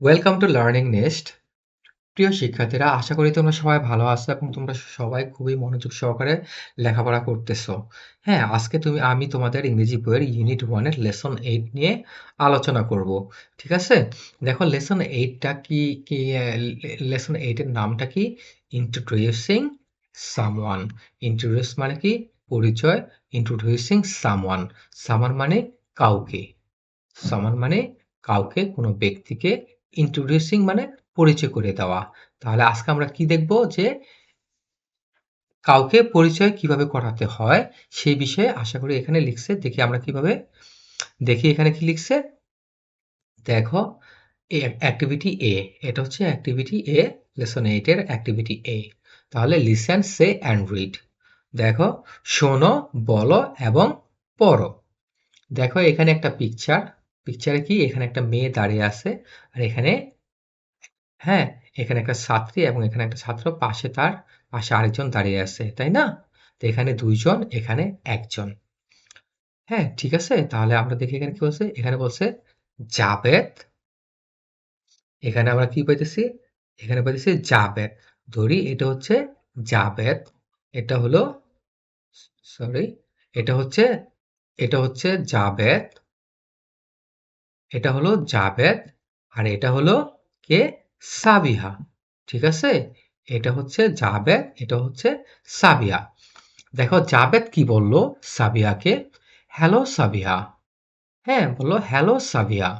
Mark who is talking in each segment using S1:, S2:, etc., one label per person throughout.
S1: Welcome to learning nest প্রিয় শিক্ষার্থীরা, আশা করি তোমরা সবাই ভালো আছো এবং তোমরা সবাই খুবই মনোযোগ সহকারে লেখাপড়া করতেছো। হ্যাঁ আজকে তুমি, আমি তোমাদের ইংরেজি বইয়ের ইউনিট ওয়ানের লেসন এইট নিয়ে আলোচনা করব, ঠিক আছে? দেখো লেসন এইটটা কি কি লেসন এইটের নামটা কি? ইন্ট্রোডিউসিং সামওয়ান ইন্ট্রোডিউস মানে কি? পরিচয়। ইন্ট্রোডিউসিং সামওয়ান সামান মানে কাউকে। সামান মানে কাউকে, কোনো ব্যক্তিকে ইন্ট্রোডিউসিং মানে পরিচয় করে দেওয়া। তাহলে আজকে আমরা কি দেখব যে কাউকে পরিচয় কীভাবে করাতে হয় সেই বিষয়ে আশা করি এখানে লিখছে। দেখি আমরা কীভাবে, দেখি এখানে কি লিখছে। দেখো অ্যাক্টিভিটি এ এটা হচ্ছে অ্যাক্টিভিটি এ লেসন এইটের অ্যাক্টিভিটি এ তাহলে লিসেন সে অ্যান্ড রিড দেখো, শোনো, বলো এবং পড়ো। দেখো এখানে একটা পিকচার পিকচারে কি? এখানে একটা মেয়ে দাঁড়িয়ে আছে আর এখানে হ্যাঁ এখানে একটা ছাত্রী এবং এখানে একটা ছাত্র পাশে তার পাশে আরেকজন দাঁড়িয়ে আছে, তাই না? তো এখানে দুইজন, এখানে একজন। হ্যাঁ ঠিক আছে? তাহলে আমরা দেখি এখানে কি বলছে? এখানে বলছে, জাবেদ। এখানে আমরা কি পাইতেছি? এখানে পাইতেছি, জাবেদ। ধরি, এটা হচ্ছে জাবেদ, এটা হলো, সরি, এটা হচ্ছে এটা হচ্ছে জাবেদ। এটা হলো জাবেদ আর এটা হলো কে? সাবিহা। ঠিক আছে? এটা হচ্ছে জাবেদ, এটা হচ্ছে সাবিয়া দেখো, জাবেদ কি বলল সাবিয়াকে হ্যালো সাবিয়া হ্যাঁ বলল হ্যালো সাবিয়া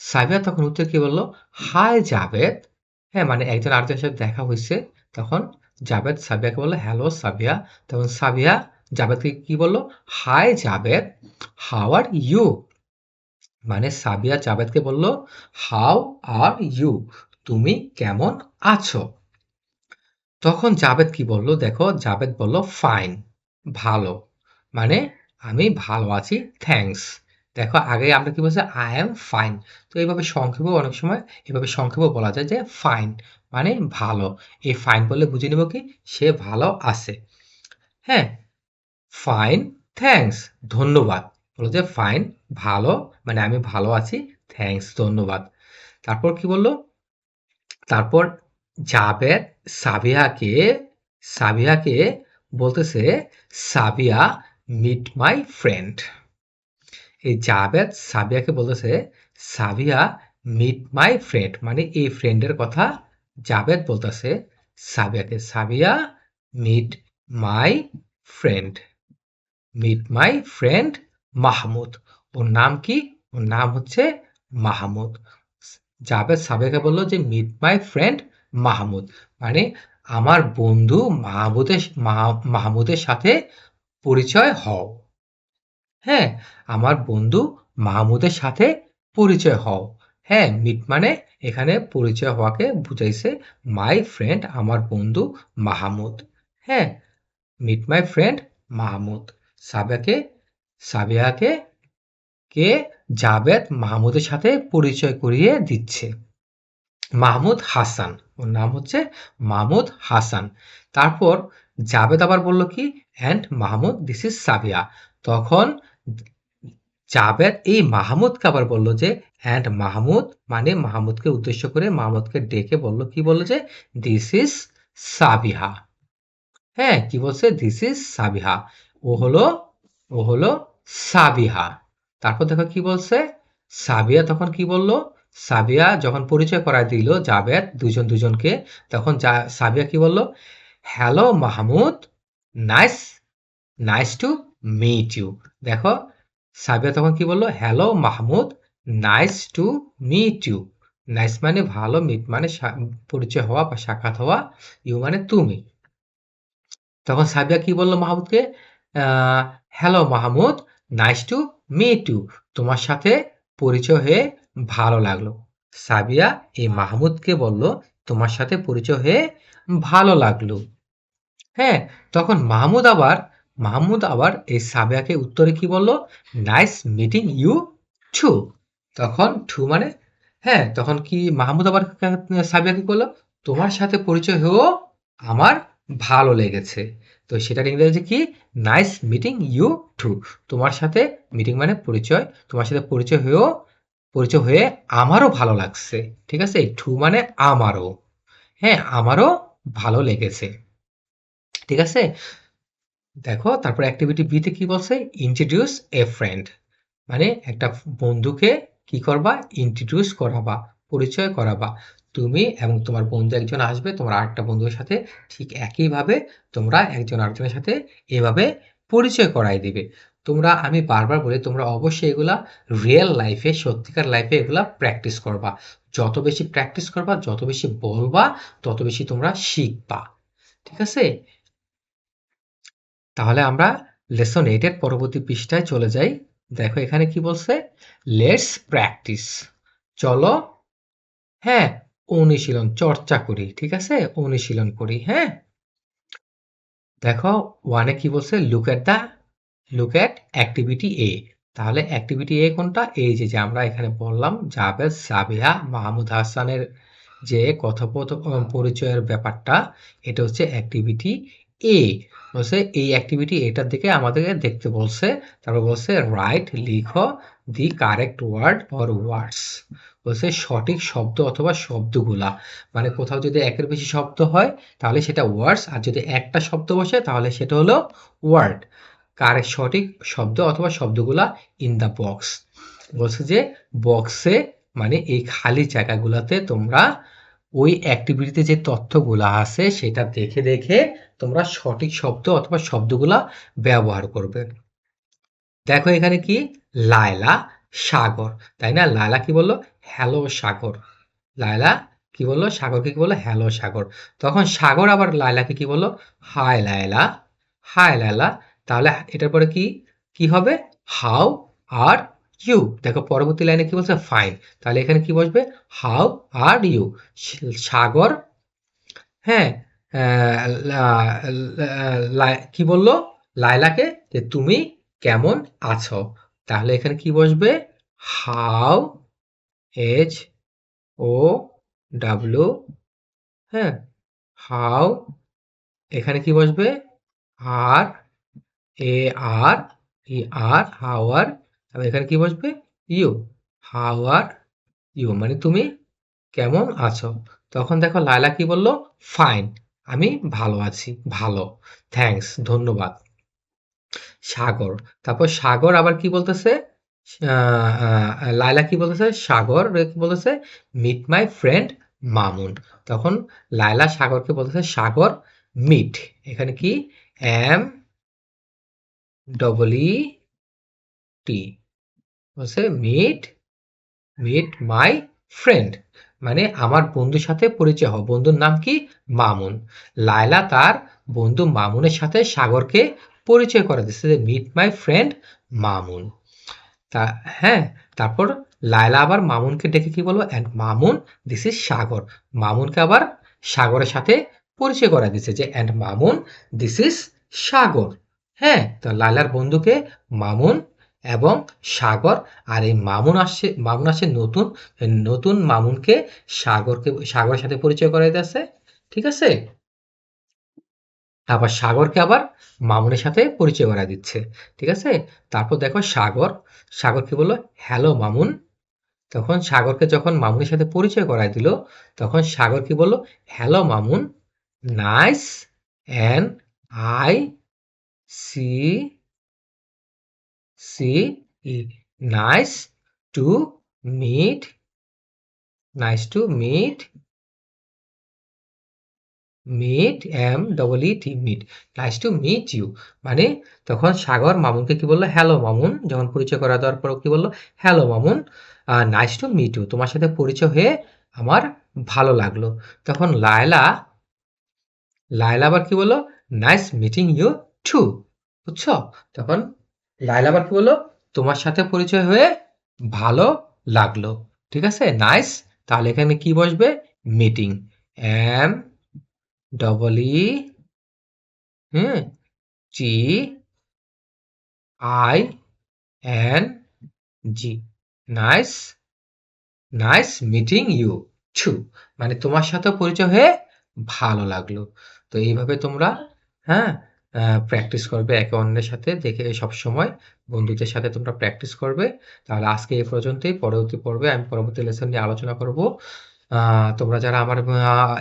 S1: সাবিয়া তখন উত্তর কি বলল? হাই জাবেদ। হ্যাঁ মানে একজন আরেকজনের সাথে দেখা হয়েছে। তখন জাবেদ সাবিয়াকে বলল, হ্যালো সাবিয়া তখন সাবিয়া জাবেদকে কি বলল? Hi Javed, how are you? মানে সাবিয়া জাবেদকে বলল হাউ আর ইউ তুমি কেমন আছো? তখন জাবেদ কি বলল, দেখো, জাবেদ বলল ফাইন ভালো। মানে আমি ভালো আছি থ্যাঙ্কস দেখো, আগে আমরা কি বলছি আই এম ফাইন তো এইভাবে সংক্ষেপে অনেক সময় এভাবে সংক্ষেপে বলা যায় যে ফাইন মানে ভালো। এই ফাইন বললে বুঝে নেব কি, সে ভালো আছে। হ্যাঁ ফাইন থ্যাঙ্কস ধন্যবাদ। বলো যে ফাইন ভালো মানে আমি ভালো আছি থ্যাঙ্কস ধন্যবাদ। তারপর কি বলল? তারপর জাবেদ সাবিয়াকে সাবিয়াকে বলতেছে, সাবিয়া মিট মাই ফ্রেন্ড এই জাবেদ সাবিয়াকে বলতেছে, সাবিয়া মিট মাই ফ্রেন্ড মানে এই ফ্রেন্ডের কথা জাবেদ বলতেছে সাবিয়াকে, Sabiya meet my friend meet my friend Mahmud. ওর নাম কি? ওর নাম হচ্ছে মাহমুদ। জাবেদ সাবেকে বলল যে মিট মাই ফ্রেন্ড মাহমুদ। মানে আমার বন্ধু মাহমুদের মাহমুদের সাথে পরিচয় হও। হ্যাঁ আমার বন্ধু মাহমুদের সাথে পরিচয় হও। হ্যাঁ মিট মানে এখানে পরিচয় হওয়াকে বুঝাইছে মাই ফ্রেন্ড আমার বন্ধু মাহমুদ। হ্যাঁ মিট মাই ফ্রেন্ড মাহমুদ। সাবেকে সাবিয়াকে কে জাবেদ মাহমুদের সাথে পরিচয় করিয়ে দিচ্ছে। মাহমুদ হাসান, ওর নাম হচ্ছে মাহমুদ হাসান। তারপর জাবেদ আবার বলল কি, and Mahmud, this is Sabiya. তখন জাবেদ এই মাহমুদকে আবার বলল যে, অ্যান্ড মাহমুদ মানে মাহমুদকে উদ্দেশ্য করে মাহমুদকে ডেকে বলল কি বলল যে, দিস ইজ সাবিহা। হ্যাঁ কি বলছে? This is Sabiha. ও হলো ও হলো সাবিহা। তারপর দেখো কি বলছে? সাবিয়া তখন কি বলল? সাবিয়া যখন পরিচয় করায় দিল জাবেদ দুজন দুজনকে, তখন সাবিয়া কি বলল? Hello Mahmud. Nice nice to meet you দেখো সাবিয়া তখন কি বলল? Hello Mahmud. Nice to meet you nice মানে ভালো মিট মানে পরিচয় হওয়া বা সাক্ষাৎ হওয়া ইউ মানে তুমি. তখন সাবিয়া কি বলল মাহমুদকে? Hello Mahmud nice to meet you তোমার সাথে পরিচয় হয়ে ভালো লাগল। সাবিয়া এই মাহমুদকে বলল, তোমার সাথে পরিচয় হয়ে ভালো লাগল। হ্যাঁ তখন মাহমুদ আবার মাহমুদ আবার এই সাবিয়াকে উত্তরে কি বলল? নাইস মিটিং ইউ টু তখন টু মানে হ্যাঁ তখন কি মাহমুদ আবার সাবিয়াকে বলল? তোমার সাথে পরিচয় হয়েও আমার ভালো লেগেছে। তো সেটার ইংরেজি কি? নাইস মিটিং ইউ টু তোমার সাথে মিটিং মানে পরিচয়। তোমার সাথে পরিচয় হয়েও, পরিচয় হয়ে আমারও ভালো লাগছে। ঠিক আছে? টু মানে আমারও। হ্যাঁ আমারও ভালো লেগেছে। ঠিক আছে? দেখো, তারপর অ্যাক্টিভিটি বিতে কি বলছে? ইন্ট্রোডিউস এ ফ্রেন্ড মানে একটা বন্ধুকে কি করবা? ইন্ট্রোডিউস করাবা, পরিচয় করাবা। তুমি এবং তোমার বন্ধু একজন আসবে, তোমার আরেকটা বন্ধুর সাথে ঠিক একইভাবে তোমরা একজন আরেকজনের সাথে এভাবে পরিচয় করাই দিবে। তোমরা, আমি বারবার বলি, তোমরা অবশ্যই এগুলা রিয়েল লাইফে সত্যিকার লাইফে এগুলা প্র্যাকটিস করবা। যত বেশি প্র্যাকটিস করবা, যত বেশি বলবা, তত বেশি তোমরা শিখবা। ঠিক আছে? তাহলে আমরা লেসন এইটের পরবর্তী পৃষ্ঠায় চলে যাই। দেখো, এখানে কি বলছে? লেটস প্র্যাকটিস চলো হ্যাঁ অনুশীলন, চর্চা করি, ঠিক আছে? অনুশীলন করি হ্যাঁ? দেখো ওয়ানে কি বলছে? Look at the look at activity A তাহলে অ্যাক্টিভিটি এ কোনটা? এই যে আমরা এখানে বললাম জাবেদ সাবিহা মাহমুদ হাসানের যে কথোপকথন, পরিচয়ের ব্যাপারটা, এটা হচ্ছে অ্যাক্টিভিটি এ বলছে, এই অ্যাক্টিভিটি এটার দিকে আমাদেরকে দেখতে বলছে। তারপর বলছে রাইট লিখো, the correct word or words বলছে, সঠিক শব্দ অথবা শব্দগুলা। মানে কোথাও যদি একের বেশি শব্দ হয়, তাহলে সেটা ওয়ার্ডস আর যদি একটা শব্দ বসে, তাহলে সেটা হলো ওয়ার্ড কারেক্ট সঠিক শব্দ অথবা শব্দগুলা ইন দ্য বক্স বলছে যে বক্সে মানে এই খালি জায়গাগুলোতে তোমরা ওই অ্যাক্টিভিটিতে যে তথ্যগুলা আছে, সেটা দেখে দেখে তোমরা সঠিক শব্দ অথবা শব্দগুলা ব্যবহার করবে। দেখো এখানে কি? লায়লা সাগর। তাই না? লায়লা কি বলল? হ্যালো সাগর। লায়লা কি বলল? সাগরকে কি বলল? হ্যালো সাগর। তখন সাগর আবার লায়লাকে কি বলল? Hi Laila hi Laila. তাহলে এটার পরে কি? কি হবে? হাউ আর ইউ দেখো পরবর্তী লাইনে কি বলছে? ফাইন তাহলে এখানে কি বসবে? How are you Sagar? হ্যাঁ কি বলল? লাইলাকে যে তুমি কেমন আছো? তাহলে এখানে কি বসবে? হাউ এইচ ও ডাব্লিউ হ্যাঁ হাউ এখানে কি বসবে? আর এ আর ই আর হাওয়ার তাহলে এখানে কি বসবে? ইউ। How are you? মানে তুমি কেমন আছো? তখন দেখো লায়লা কি বলল? ফাইন। আমি ভালো আছি, ভালো। থ্যাঙ্কস, ধন্যবাদ। সাগর। তারপর সাগর আবার কি বলতেছে? লায়লা কি বলতেছে? সাগর কি বলতেছে? Meet my friend Mamun. তখন লায়লা সাগরকে বলতেছে, সাগর, মিট। এখানে কি? M, double T. বলছে মিট মিট মাই ফ্রেন্ড মানে আমার বন্ধুর সাথে পরিচয় হও। বন্ধুর নাম কি? মামুন। লায়লা তার বন্ধু মামুনের সাথে সাগরকে পরিচয় করে দিচ্ছে যে মিট মাই ফ্রেন্ড মামুন। তা হ্যাঁ তারপর লায়লা আবার মামুনকে ডেকে কি বলব and Mamun this is Sagar. মামুনকে আবার সাগরের সাথে পরিচয় করা দিচ্ছে যে and Mamun this is Sagar. হ্যাঁ তো লায়লার বন্ধুকে মামুন এবং সাগর আর এই মামুন আসছে মামুন আসছে নতুন নতুন মামুনকে সাগরকে, সাগরের সাথে পরিচয় করাই দিচ্ছে ঠিক আছে? আবার সাগরকে আবার মামুনের সাথে পরিচয় করা দিচ্ছে, ঠিক আছে? তারপর দেখো সাগর সাগর কি বলল হ্যালো মামুন। তখন সাগরকে যখন মামুনের সাথে পরিচয় করাই দিল, তখন সাগর কি বলল hello Mamun. Nice and I C C E nice to meet nice to meet meet M double E T meet nice to meet you মানে তখন সাগর মামুনকে কি বলল? হ্যালো মামুন। যখন পরিচয় করা দেওয়ার পর কি বলল? Hello Mamun. Nice to meet you তোমার সাথে পরিচয় হয়ে আমার ভালো লাগল। তখন লায়লা লায়লা আবার কি বলল? নাইস মিটিং ইউ টু বুঝছ? তখন লায়লা আবার কি বলল, তোমার সাথে পরিচয় হয়ে ভালো লাগল। ঠিক আছে? নাইস তাহলে এখানে কি বসবে? Meeting M double E hmm G I N G nice nice meeting you too মানে তোমার সাথে পরিচয় হয়ে ভালো লাগল। তো এইভাবে তোমরা হ্যাঁ প্র্যাকটিস করবে একে অন্যের সাথে দেখে সবসময় বন্ধুদের সাথে তোমরা প্র্যাকটিস করবে। তাহলে আজকে এই পর্যন্তই, পরবর্তী পর্বে আমি পরবর্তী লেসন নিয়ে আলোচনা করব। তোমরা যারা আমার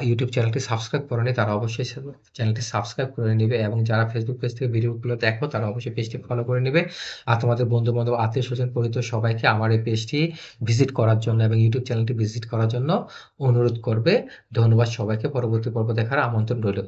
S1: ইউটিউব চ্যানেলটি সাবস্ক্রাইব করোনি, তারা অবশ্যই চ্যানেলটি সাবস্ক্রাইব করে নেবে এবং যারা ফেসবুক পেজ থেকে ভিডিওগুলো দেখো, তারা অবশ্যই পেজটি ফলো করে নেবে। আর তোমাদের বন্ধু বান্ধব আত্মীয় স্বজন পরিচিত সবাইকে আমার এই পেজটি ভিজিট করার জন্য এবং ইউটিউব চ্যানেলটি ভিজিট করার জন্য অনুরোধ করবে। ধন্যবাদ সবাইকে। পরবর্তী পর্ব দেখার আমন্ত্রণ রইল।